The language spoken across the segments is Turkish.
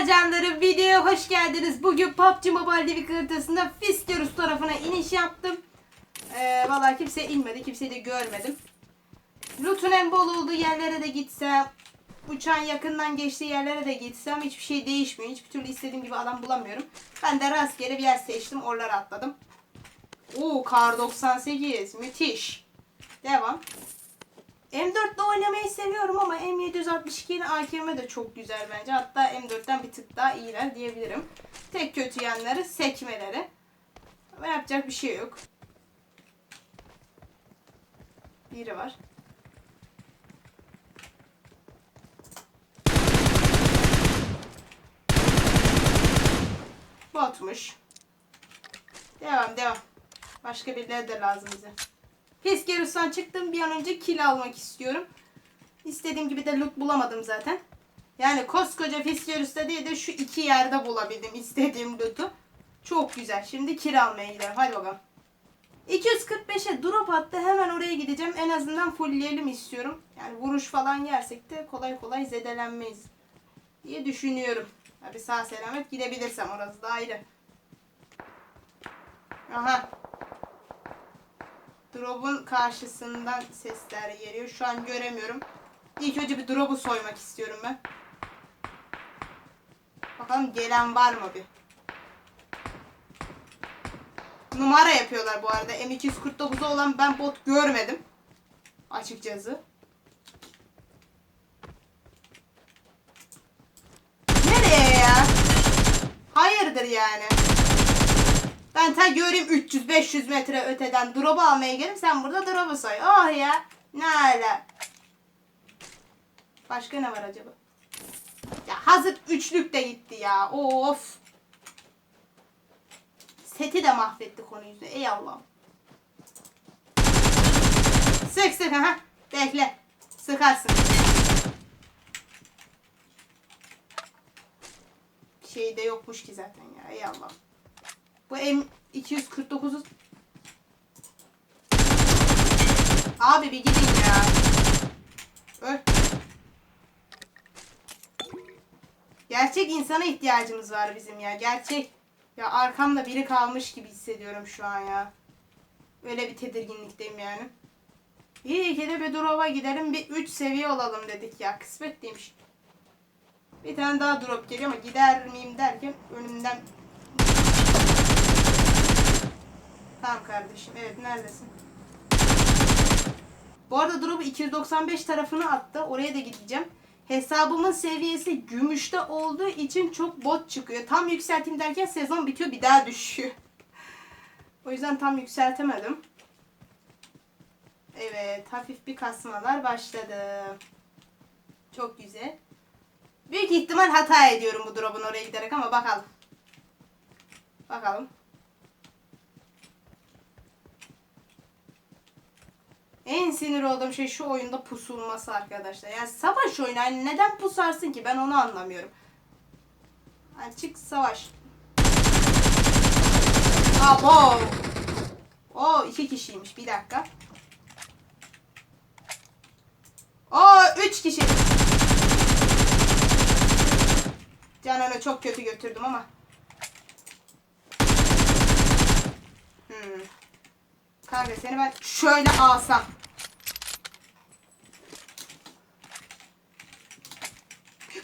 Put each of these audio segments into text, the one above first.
Merhaba canlarım videoya hoş geldiniz. Bugün PUBG Mobile Living haritasında Fiskyoruz tarafına iniş yaptım. Ee, Valla kimse inmedi. Kimseyi de görmedim. Loot'un en bol olduğu yerlere de gitsem, uçağın yakından geçtiği yerlere de gitsem hiçbir şey değişmiyor. Hiçbir türlü istediğim gibi adam bulamıyorum. Ben de rastgele bir yer seçtim. Oralara atladım. Oo kar 98 müthiş. Devam. M4'le oynamayı seviyorum ama M762 ile AKM de çok güzel bence. Hatta M4'ten bir tık daha iyiler diyebilirim. Tek kötü yanları sekmeleri. Ama yapacak bir şey yok. Biri var. Botmuş. Devam devam. Başka birileri de lazım bize. Fiskerus'tan çıktım. Bir an önce kill almak istiyorum. İstediğim gibi de loot bulamadım zaten. Yani koskoca Fiskerus'ta değil de şu iki yerde bulabildim istediğim loot'u. Çok güzel. Şimdi kill almaya gidelim. Hadi bakalım. 245'e drop attı. Hemen oraya gideceğim. En azından fullleyelim istiyorum. Yani vuruş falan yersek de kolay kolay zedelenmeyiz. Diye düşünüyorum. Hadi sağ selamet gidebilirsem orası da ayrı. Aha. Drop'un karşısından sesler geliyor. Şu an göremiyorum. İlk önce bir drop'u soymak istiyorum ben. Bakalım gelen var mı bir. Numara yapıyorlar bu arada. M249'a olan ben bot görmedim. Açıkçası. Nereye ya? Hayırdır yani? Ben ta göreyim 300-500 metre öteden drop'u almaya gelip sen burada drop'u soy. Oh ya. Ne ala. Başka ne var acaba? Ya hazır üçlük de gitti ya. Of. Seti de mahvetti konu yüzüne. Ey Allah'ım. Sık sık ha. Bekle. Sıkarsın. Şey de yokmuş ki zaten ya. Ey Allah'ım. Bu M249'u Abi bir gidin ya. Öl. Gerçek insana ihtiyacımız var bizim ya. Gerçek. Ya arkamda biri kalmış gibi hissediyorum şu an ya. Öyle bir tedirginlikteyim yani. İyi ki de bir drop'a gidelim. Bir 3 seviye olalım dedik ya. Kısmet demiş. Bir tane daha drop geliyor ama gider miyim derken önümden Tamam kardeşim. Evet neredesin? Bu arada drop'u 295 tarafına attı. Oraya da gideceğim. Hesabımın seviyesi gümüşte olduğu için çok bot çıkıyor. Tam yükselteyim derken sezon bitiyor bir daha düşüyor. o yüzden tam yükseltemedim. Evet hafif bir kasmalar başladı. Çok güzel. Büyük ihtimal hata ediyorum bu drop'un oraya giderek ama bakalım. Bakalım. En sinir olduğum şey şu oyunda pusulması arkadaşlar. Yani savaş oyunu. Yani neden pusarsın ki? Ben onu anlamıyorum. Yani çık savaş. Abo. O iki kişiymiş. Bir dakika. O üç kişi. Canan'ı çok kötü götürdüm ama. Hmm. Kanka seni ben şöyle alsam.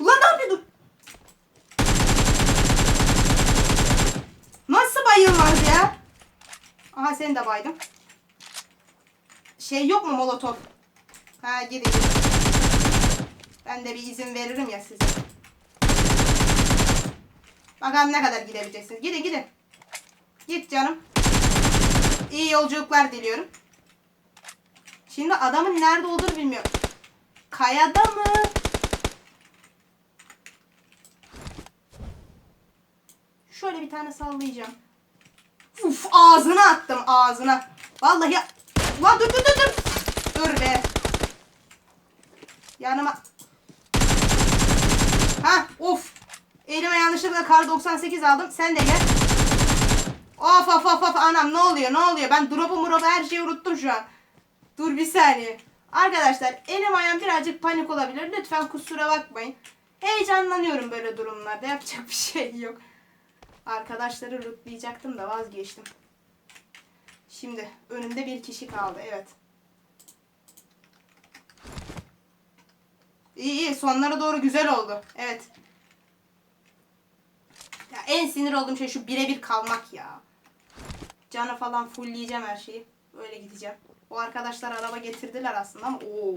Ulan ne yapıyordun? Nasıl bayılmaz ya? Aha seni de baydım. Şey yok mu molotof? Ha gidin. Ben de bir izin veririm ya size. Bakalım ne kadar gidebileceksiniz. Gidin gidin. Git canım. İyi yolculuklar diliyorum. Şimdi adamın nerede olduğunu bilmiyorum. Kayada mı? Şöyle bir tane sallayacağım. Uf ağzına attım ağzına. Vallahi ya. Lan dur dur dur dur. Dur be. Yanıma. Ha of. Elime yanlışlıkla kar 98 aldım. Sen de gel. Of of of of anam ne oluyor ne oluyor? Ben drop'u murobu her şeyi unuttum şu an. Dur bir saniye. Arkadaşlar elim ayağım birazcık panik olabilir. Lütfen kusura bakmayın. Heyecanlanıyorum böyle durumlarda. Yapacak bir şey yok. Arkadaşları lootlayacaktım da vazgeçtim. Şimdi önümde bir kişi kaldı. Evet. İyi iyi sonlara doğru güzel oldu. Evet. Ya en sinir olduğum şey şu birebir kalmak ya. Canı falan fullleyeceğim her şeyi. Öyle gideceğim. O arkadaşlar araba getirdiler aslında ama oo.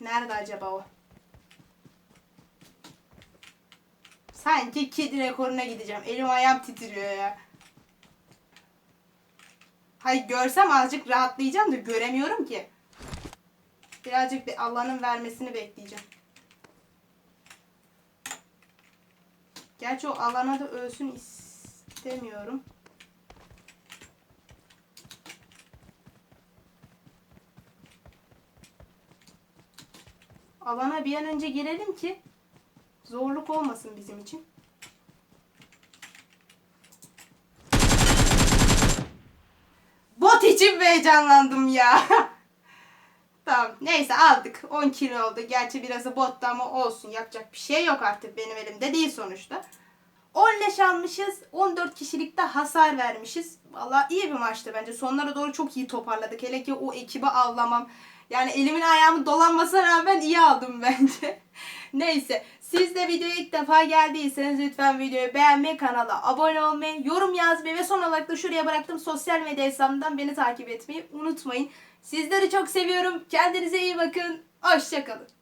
Nerede acaba o? Sanki kedi rekoruna gideceğim. Elim ayağım titriyor ya. Hayır görsem azıcık rahatlayacağım da göremiyorum ki. Birazcık bir Allah'ın vermesini bekleyeceğim. Gerçi o alana da ölsün istemiyorum. Alana bir an önce girelim ki zorluk olmasın bizim için. Bot için heyecanlandım ya. tamam neyse aldık. 10 kilo oldu. Gerçi birazı botta ama olsun. Yapacak bir şey yok artık benim elimde değil sonuçta. 10 leş almışız. 14 kişilikte hasar vermişiz. Valla iyi bir maçtı bence. Sonlara doğru çok iyi toparladık. Hele ki o ekibi avlamam. Yani elimin ayağımın dolanmasına rağmen iyi aldım bence. Neyse. Siz de videoya ilk defa geldiyseniz lütfen videoyu beğenmeyi, kanala abone olmayı, yorum yazmayı ve son olarak da şuraya bıraktığım sosyal medya hesabımdan beni takip etmeyi unutmayın. Sizleri çok seviyorum. Kendinize iyi bakın. Hoşçakalın.